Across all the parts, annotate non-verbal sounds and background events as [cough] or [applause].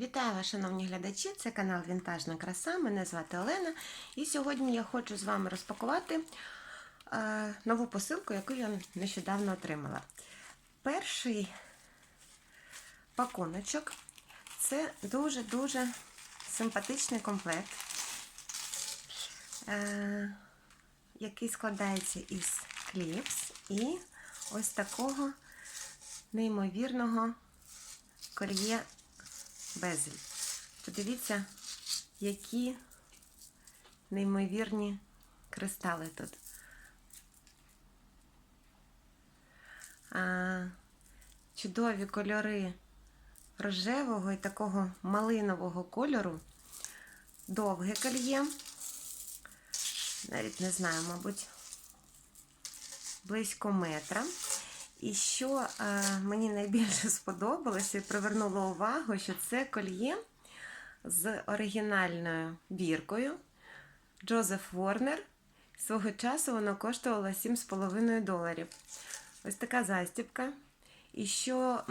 Вітаю вас, шановні глядачі! Це канал Вінтажна краса. Мене звати Олена. І сьогодні я хочу з вами розпакувати е, нову посилку, яку я нещодавно отримала. Перший пакуночок це дуже-дуже симпатичний комплект, е, який складається із кліпс і ось такого неймовірного кольє безель. Подивіться, які неймовірні кристали тут. А, чудові кольори рожевого і такого малинового кольору. Довге кольє. Навіть не знаю, мабуть, близько метра. І що е, мені найбільше [laughs] сподобалося і привернуло увагу, що це кольє з оригінальною біркою Джозеф Ворнер. Свого часу воно коштувало 7,5 доларів. Ось така застібка. І що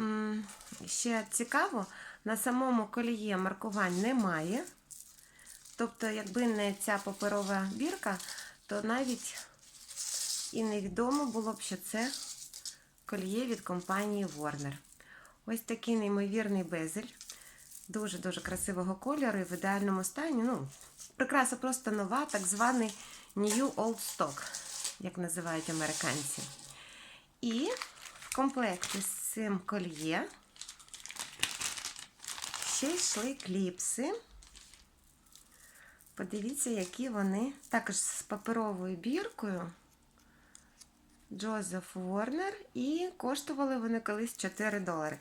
ще цікаво, на самому коліє маркувань немає. Тобто, якби не ця паперова бірка, то навіть і невідомо було б, що це кольє від компанії Warner. Ось такий неймовірний безель. Дуже-дуже красивого кольору і в ідеальному стані. Ну, прикраса просто нова, так званий New Old Stock, як називають американці. І в комплекті з цим кольє ще йшли кліпси. Подивіться, які вони також з паперовою біркою. Джозеф Ворнер, і коштували вони колись 4 долари.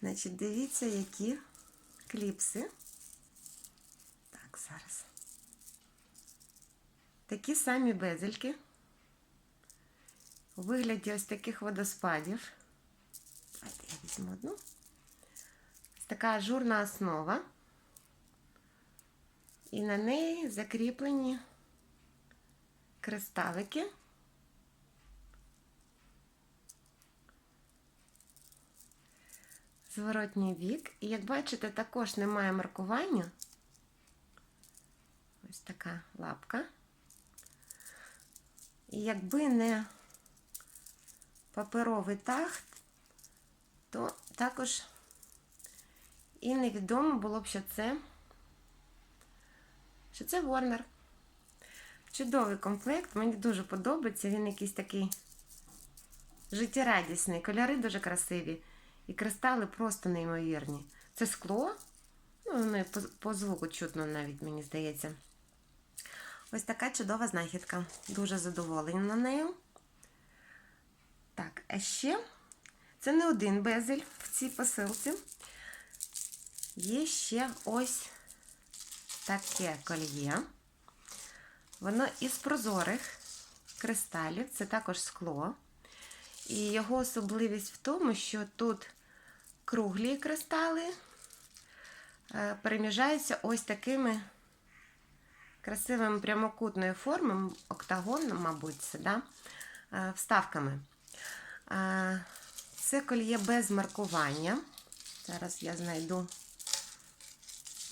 Значить, дивіться, які кліпси. Так, зараз. Такі самі безельки. У вигляді ось таких водоспадів. Давайте я візьму одну. Така ажурна основа. І на неї закріплені кристалики. Зворотній бік. І як бачите, також немає маркування. Ось така лапка. І якби не паперовий тахт, то також і невідомо було б, що це, що це Warner. Чудовий комплект, мені дуже подобається, він якийсь такий життєрадісний, кольори дуже красиві. І кристали просто неймовірні. Це скло, ну, воно по, по звуку чутно навіть, мені здається. Ось така чудова знахідка. Дуже задоволена нею. Так, а ще це не один безель в цій посилці. Є ще ось таке кольє. Воно із прозорих кристалів, це також скло. І його особливість в тому, що тут круглі кристали переміжаються ось такими красивими прямокутної форми, октагон, мабуть, це, да? вставками. Це кольє без маркування. Зараз я знайду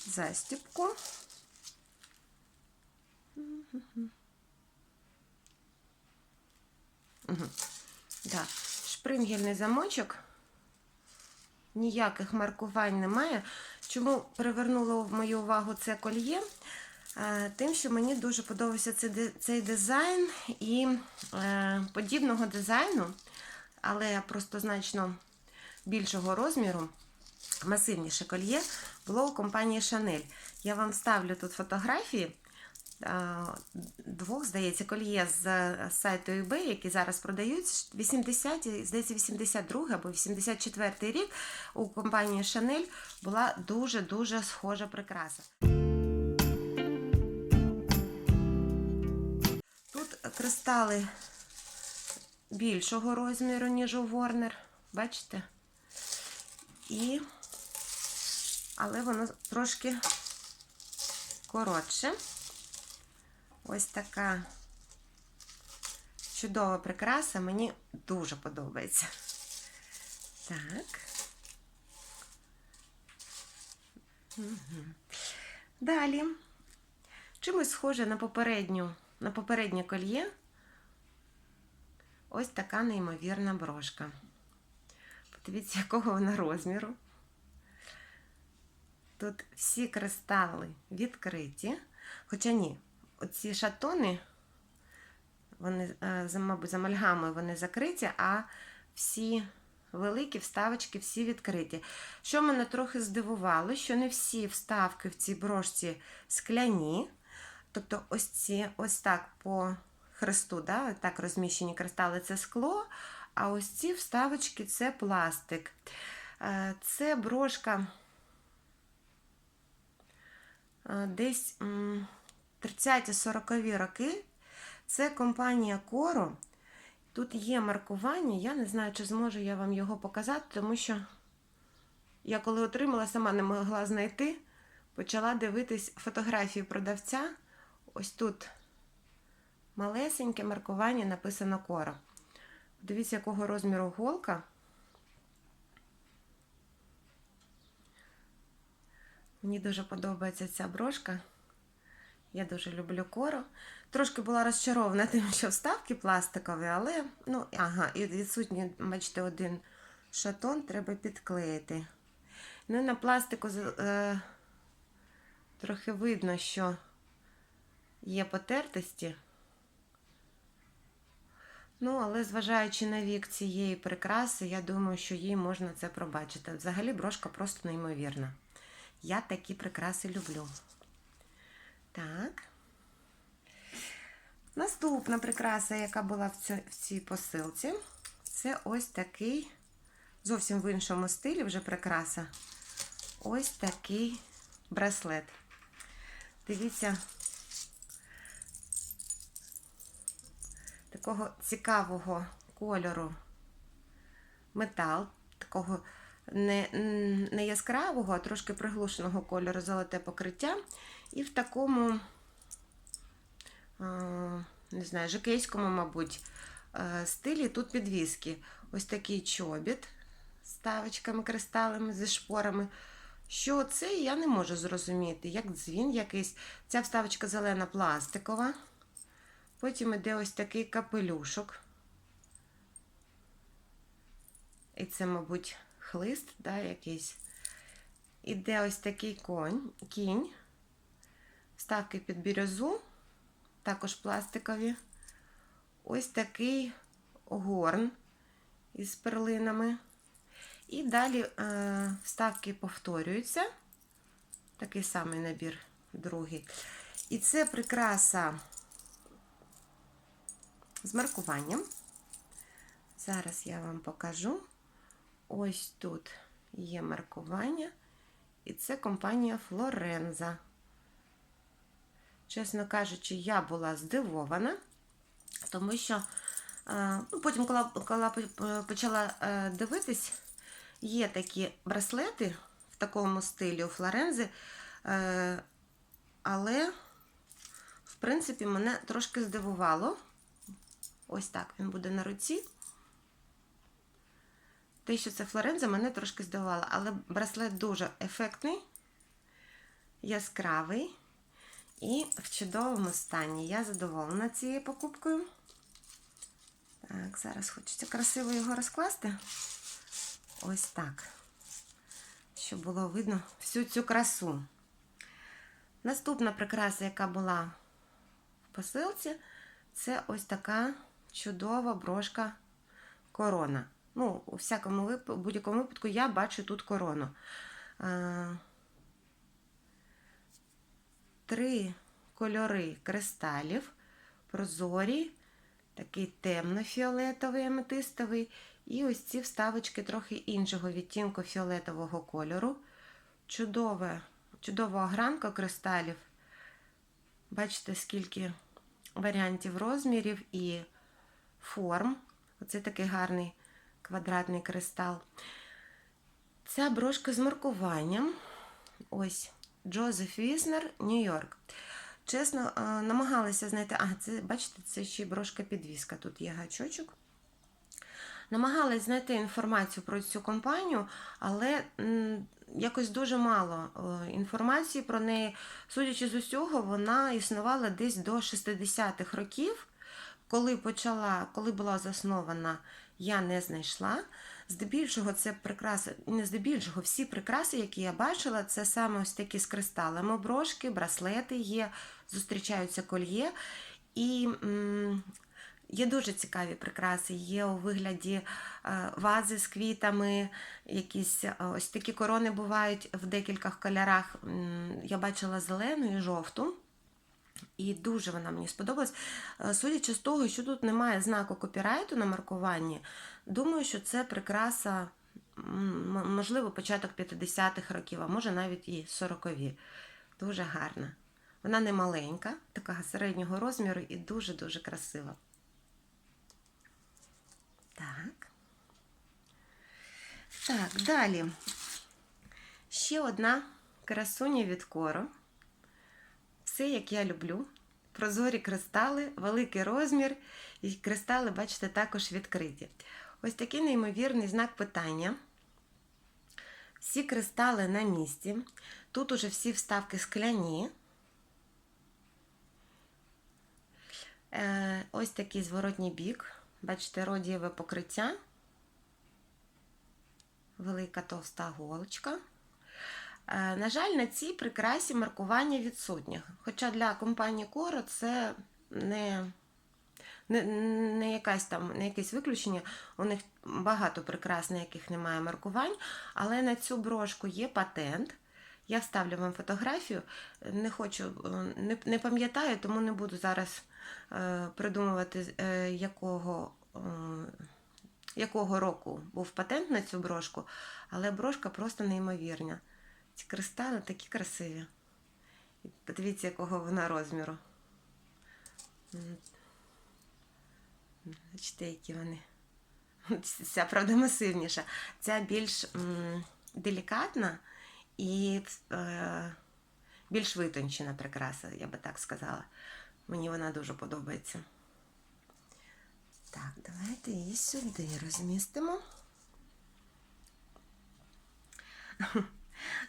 застіпку. Угу. Да. Шпрингельний замочок. Ніяких маркувань немає. Чому привернуло мою увагу це кольє? Тим, що мені дуже подобався цей дизайн і е, подібного дизайну, але просто значно більшого розміру, масивніше кольє, було у компанії Chanel. Я вам ставлю тут фотографії двох, здається, кольє з сайту eBay, які зараз продають. 80, здається, 82 або 84 рік у компанії Chanel була дуже-дуже схожа прикраса. Тут кристали більшого розміру, ніж у Warner, бачите? І, але воно трошки коротше. Ось така чудова прикраса, мені дуже подобається. Так. Мгм. Далі. Чимось схоже на попередню, на попереднє кольє. Ось така неймовірна брошка. Подивіться, якого вона розміру. Тут всі кристали відкриті. Хоча ні, оці шатони, вони, е, мабуть, з амальгами вони закриті, а всі великі вставочки всі відкриті. Що мене трохи здивувало, що не всі вставки в цій брошці скляні. Тобто, ось ці, ось так по хресту, да, так розміщені кристали це скло, а ось ці вставочки це пластик. Е, Це брошка е, десь 30-40 роки. Це компанія Коро. Тут є маркування, я не знаю, чи зможу я вам його показати, тому що я коли отримала, сама не могла знайти, почала дивитись фотографії продавця. Ось тут малесеньке маркування написано Коро. Дивіться, якого розміру голка. Мені дуже подобається ця брошка. Я дуже люблю коро. Трошки була розчарована тим, що вставки пластикові, але, ну, ага, і відсутній, бачите, один шатон треба підклеїти. Ну, на пластику е, трохи видно, що є потертості. Ну, але зважаючи на вік цієї прикраси, я думаю, що їй можна це пробачити. Взагалі брошка просто неймовірна. Я такі прикраси люблю. Так. Наступна прикраса, яка була в, цій посилці, це ось такий, зовсім в іншому стилі вже прикраса. Ось такий браслет. Дивіться, такого цікавого кольору метал, такого не, не яскравого, а трошки приглушеного кольору золоте покриття. І в такому, не знаю, жокейському, мабуть, стилі тут підвіски. Ось такий чобіт з ставочками, кристалами, зі шпорами. Що це, я не можу зрозуміти. Як дзвін якийсь. Ця вставочка зелена пластикова. Потім іде ось такий капелюшок. І це, мабуть, хлист, да, якийсь. Іде ось такий конь, кінь. Вставки під бірюзу, також пластикові. Ось такий горн із перлинами. І далі е, вставки повторюються. Такий самий набір, другий. І це прикраса з маркуванням. Зараз я вам покажу. Ось тут є маркування. І це компанія Флоренза. Чесно кажучи, я була здивована, тому що е, ну, потім, коли, коли почала е, дивитись, є такі браслети в такому стилі у Флорензи, е, але, в принципі, мене трошки здивувало. Ось так він буде на руці. Те, що це Флоренза, мене трошки здивувало, але браслет дуже ефектний, яскравий і в чудовому стані. Я задоволена цією покупкою. Так, зараз хочеться красиво його розкласти. Ось так. Щоб було видно всю цю красу. Наступна прикраса, яка була в посилці, це ось така чудова брошка корона. Ну, у всякому вип... будь-якому випадку я бачу тут корону. А... Три кольори кристалів, прозорі, такий темно-фіолетовий, аметистовий, і ось ці вставочки трохи іншого відтінку фіолетового кольору. Чудове, чудова огранка кристалів. Бачите, скільки варіантів розмірів і форм. Оце такий гарний квадратний кристал. Ця брошка з маркуванням. Ось Джозеф Віснер, Нью-Йорк. Чесно, е, намагалася знайти. А, це, бачите, це ще брошка підвіска. Тут є гачочок. Намагалась знайти інформацію про цю компанію, але якось дуже мало е, інформації про неї. Судячи з усього, вона існувала десь до 60-х років. Коли почала, коли була заснована, я не знайшла. Здебільшого це прикраси, не здебільшого, всі прикраси, які я бачила, це саме ось такі з кристалами. Брошки, браслети є, зустрічаються кольє. І м, є дуже цікаві прикраси. Є у вигляді е, вази з квітами, якісь е, ось такі корони бувають в декількох кольорах. М, Я бачила зелену і жовту. І дуже вона мені сподобалась. Е, Судячи з того, що тут немає знаку копірайту на маркуванні, думаю, що це прикраса, можливо, початок 50-х років, а може навіть і 40-ві. Дуже гарна. Вона не маленька, така середнього розміру і дуже-дуже красива. Так. Так, далі. Ще одна красуня від кору. Все, як я люблю. Прозорі кристали, великий розмір, і кристали, бачите, також відкриті. Ось такий неймовірний знак питання. Всі кристали на місці. Тут уже всі вставки скляні. Е, ось такий зворотній бік. Бачите, родієве покриття. Велика товста голочка. Е, На жаль, на цій прикрасі маркування відсутнє. Хоча для компанії Коро це не, не, не, якась там, не якесь виключення. У них багато прикрас, на яких немає маркувань, але на цю брошку є патент. Я вставлю вам фотографію. Не хочу, е, не, не пам'ятаю, тому не буду зараз е, придумувати, е, якого, е, якого року був патент на цю брошку, але брошка просто неймовірна. Ці кристали такі красиві. Подивіться, якого вона розміру. Бачите, які вони. Ця, правда, масивніша. Ця більш м, делікатна і е, більш витончена прикраса, я би так сказала. Мені вона дуже подобається. Так, давайте її сюди розмістимо.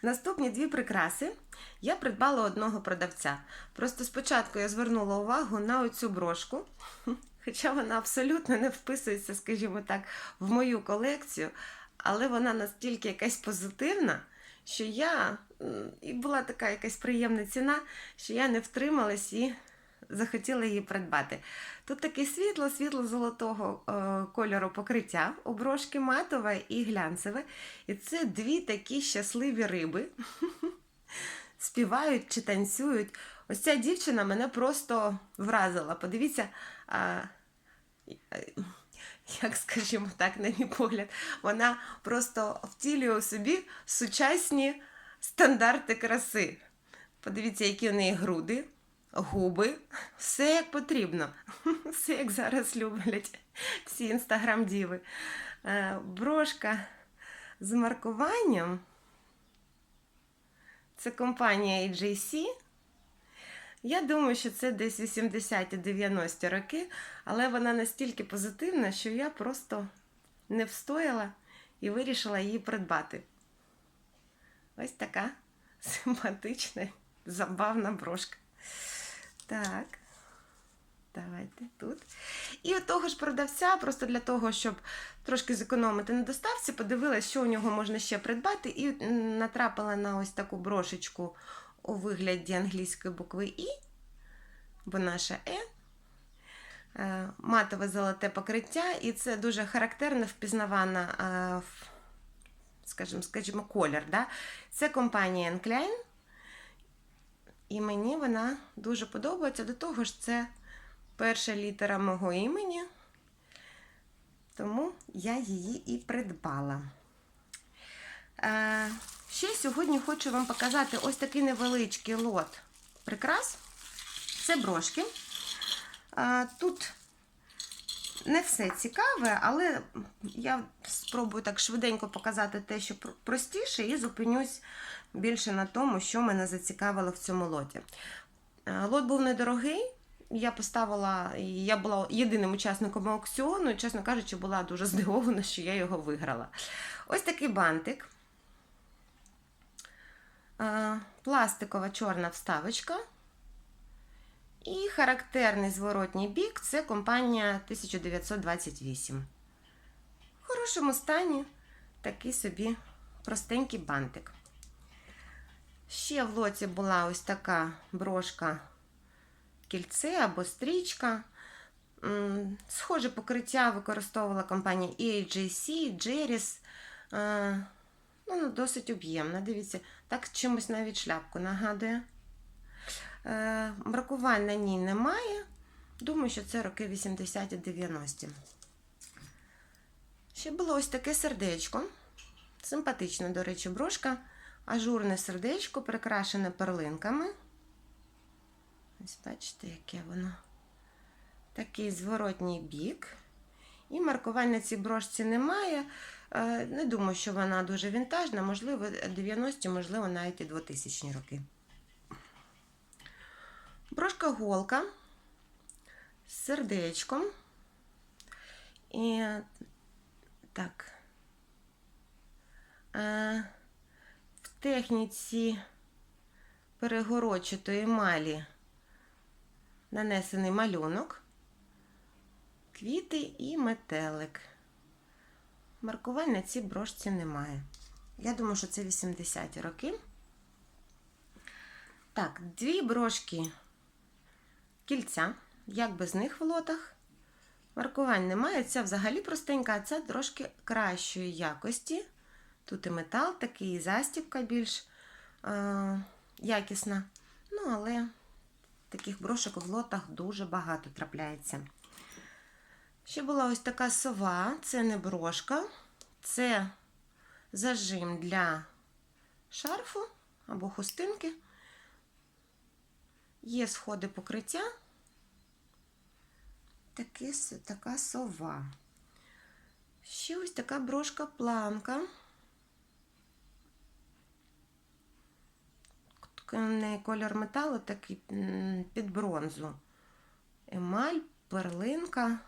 Наступні дві прикраси я придбала одного продавця. Просто спочатку я звернула увагу на оцю брошку, [laughs] хоча вона абсолютно не вписується, скажімо так, в мою колекцію, але вона настільки якась позитивна, що я і була така якась приємна ціна, що я не втрималась і захотіла її придбати. Тут таке світло, світло-золотого е, кольору покриття, у брошки матове і глянцеве. І це дві такі щасливі риби. [laughs] Співають чи танцюють. Ось ця дівчина мене просто вразила. Подивіться, а, [laughs] як скажімо так, на мій погляд, вона просто втілює у собі сучасні стандарти краси. Подивіться, які у неї груди, губи, все як потрібно. [laughs] Все як зараз люблять всі інстаграм-діви. Е, Брошка з маркуванням. Це компанія AJC. Я думаю, що це десь 80-90 роки, але вона настільки позитивна, що я просто не встояла і вирішила її придбати. Ось така [laughs] симпатична, забавна брошка. Так, давайте тут. І от того ж продавця, просто для того, щоб трошки зекономити на доставці, подивилась, що у нього можна ще придбати, і натрапила на ось таку брошечку у вигляді англійської букви І, бо наша Е. Е, Матове золоте покриття, і це дуже характерно впізнавана, е, скажімо, скажімо, колір. Да? Це компанія Klein. І мені вона дуже подобається. До того ж, це перша літера мого імені. Тому я її і придбала. Е, ще сьогодні хочу вам показати ось такий невеличкий лот прикрас. Це брошки. Е, тут не все цікаве, але я спробую так швиденько показати те, що простіше, і зупинюсь більше на тому, що мене зацікавило в цьому лоті. Е, Лот був недорогий. Я поставила, я була єдиним учасником аукціону, і, чесно кажучи, була дуже [laughs] здивована, що я його виграла. Ось такий бантик. Е, Пластикова чорна вставочка. І характерний зворотній бік це компанія 1928. В хорошому стані такий собі простенький бантик. Ще в лоті була ось така брошка кільце або стрічка. Схоже покриття використовувала компанія AJC, Jerry's. Е, ну, досить об'ємна. Дивіться, так чимось навіть шляпку нагадує. Е, Бракувань на ній немає. Думаю, що це роки 80 90 Ще було ось таке сердечко. Симпатична, до речі, брошка. Ажурне сердечко, прикрашене перлинками. Ось бачите, яке воно. Такий зворотній бік. І маркувань на цій брошці немає. Е, Не думаю, що вона дуже вінтажна, можливо, 90-ті, можливо, навіть і 2000 роки. Брошка голка з сердечком. І так. Е, В техніці перегородчатої емалі нанесений малюнок, квіти і метелик. Маркувань на цій брошці немає. Я думаю, що це 80-ті роки. Так, дві брошки кільця. Як без них в лотах? Маркувань немає. Ця взагалі простенька, а ця трошки кращої якості. Тут і метал такий, і застібка більш е- якісна. Ну, але таких брошок в лотах дуже багато трапляється. Ще була ось така сова, це не брошка, це зажим для шарфу або хустинки. Є сходи покриття. Такі, така сова. Ще ось така брошка планка. Не колір металу такий під бронзу. Емаль, перлинка.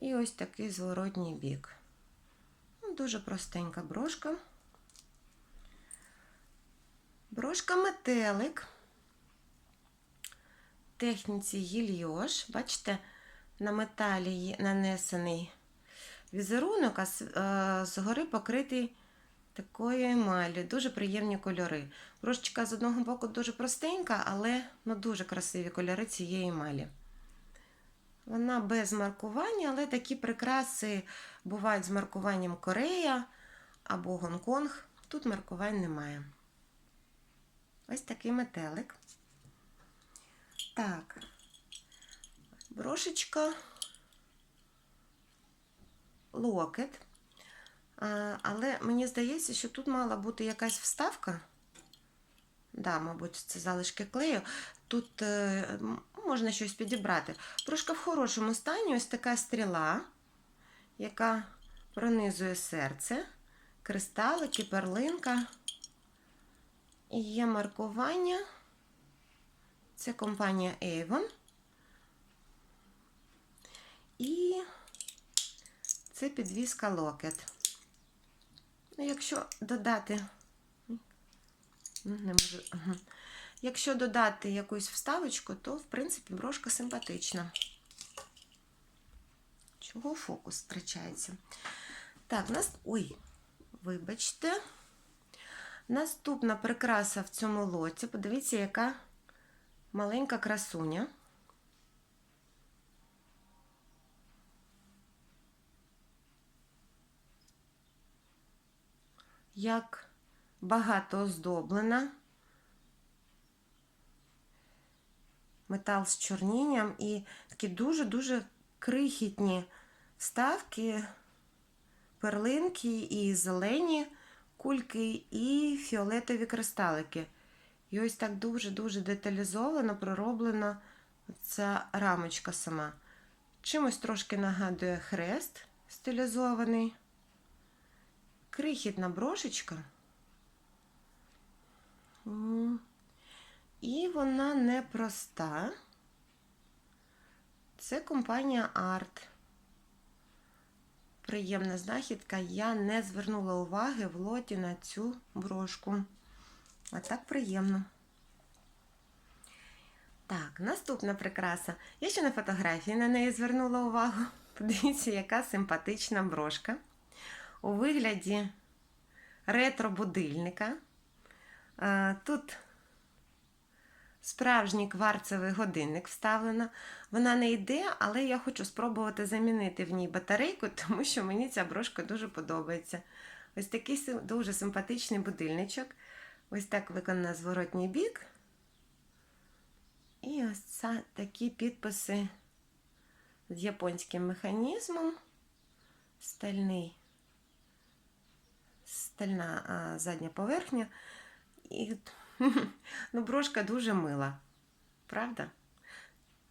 І ось такий зворотній бік. Ну, Дуже простенька брошка. Брошка метелик. Техніці гільйош. Бачите, на металі нанесений візерунок, а згори покритий такою емаллю. Дуже приємні кольори. Брошечка з одного боку дуже простенька, але ну, дуже красиві кольори цієї емалі. Вона без маркування, але такі прикраси бувають з маркуванням Корея або Гонконг. Тут маркувань немає. Ось такий метелик. Так, брошечка, локет. Але мені здається, що тут мала бути якась вставка. Да, мабуть, це залишки клею. Тут е, можна щось підібрати. Брошка в хорошому стані ось така стріла, яка пронизує серце, кристалики, перлинка. І є маркування. Це компанія Avon. І це підвіска локет. Ну, якщо додати, не можу. Якщо додати якусь вставочку, то, в принципі, брошка симпатична. Чого фокус втрачається? Так, нас. Ой, вибачте. Наступна прикраса в цьому лоті. Подивіться, яка маленька красуня. Як багато оздоблена. Метал з чорнінням і такі дуже-дуже крихітні вставки, перлинки і зелені кульки, і фіолетові кристалики. І ось так дуже-дуже деталізовано пророблена ця рамочка сама. Чимось трошки нагадує хрест стилізований. Крихітна брошечка. І вона непроста. Це компанія Art. Приємна знахідка. Я не звернула уваги в лоті на цю брошку. А так приємно. Так, наступна прикраса. Я ще на фотографії на неї звернула увагу. [laughs] Подивіться, яка симпатична брошка. У вигляді ретро-будильника. Е, Тут справжній кварцевий годинник вставлено. Вона не йде, але я хочу спробувати замінити в ній батарейку, [laughs] тому що мені ця брошка дуже подобається. Ось такий дуже симпатичний будильничок. Ось так виконана зворотній бік. І ось це такі підписи з японським механізмом. Стальний, стальна а, задня поверхня. І [laughs] ну, брошка дуже мила. Правда?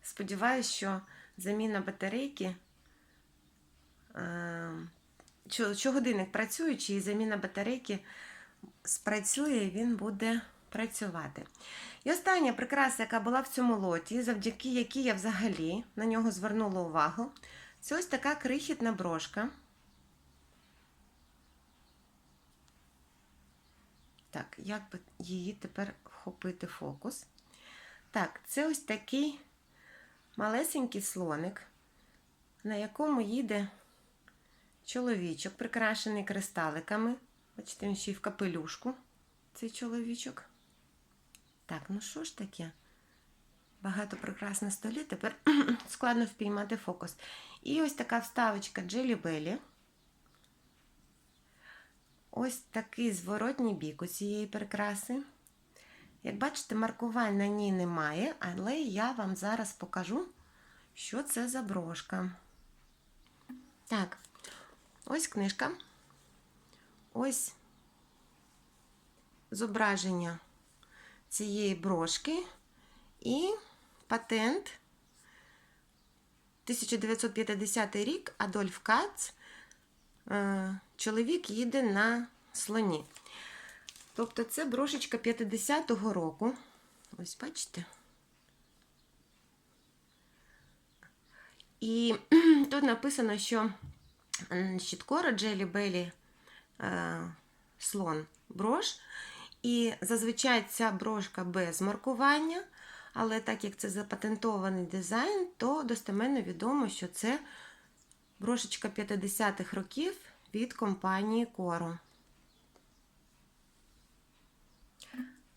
Сподіваюсь, що заміна батарейки. е, Що, що годинник працюючий, і заміна батарейки спрацює, він буде працювати. І остання прикраса, яка була в цьому лоті, завдяки якій я взагалі на нього звернула увагу, це ось така крихітна брошка. Так, як би її тепер вхопити фокус? Так, це ось такий малесенький слоник, на якому їде чоловічок, прикрашений кристаликами. Бачите, він ще й в капелюшку, цей чоловічок. Так, ну що ж таке? Багато прикрас на столі, тепер [clears throat] складно впіймати фокус. І ось така вставочка Джелі Белі. Ось такий зворотній бік у цієї прикраси. Як бачите, маркувань на ній немає, але я вам зараз покажу, що це за брошка. Так, ось книжка. Ось зображення цієї брошки і патент 1950 рік Адольф Кац. Е, Чоловік їде на слоні. Тобто це брошечка 50-го року. Ось бачите. І [clears throat] тут написано, що м, щиткора Джелі Белі слон брош. І зазвичай ця брошка без маркування, але так як це запатентований дизайн, то достеменно відомо, що це брошечка 50-х років від компанії Коро.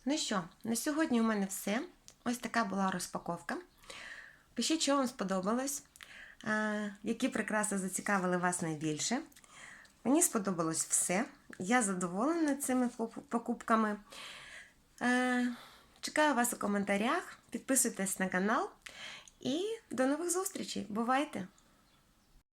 Ну що, на сьогодні у мене все. Ось така була розпаковка. Пишіть, що вам сподобалось, е, які прикраси зацікавили вас найбільше. Мені сподобалось все. Я задоволена цими покупками. Е, Чекаю вас у коментарях. Підписуйтесь на канал. І до нових зустрічей. Бувайте!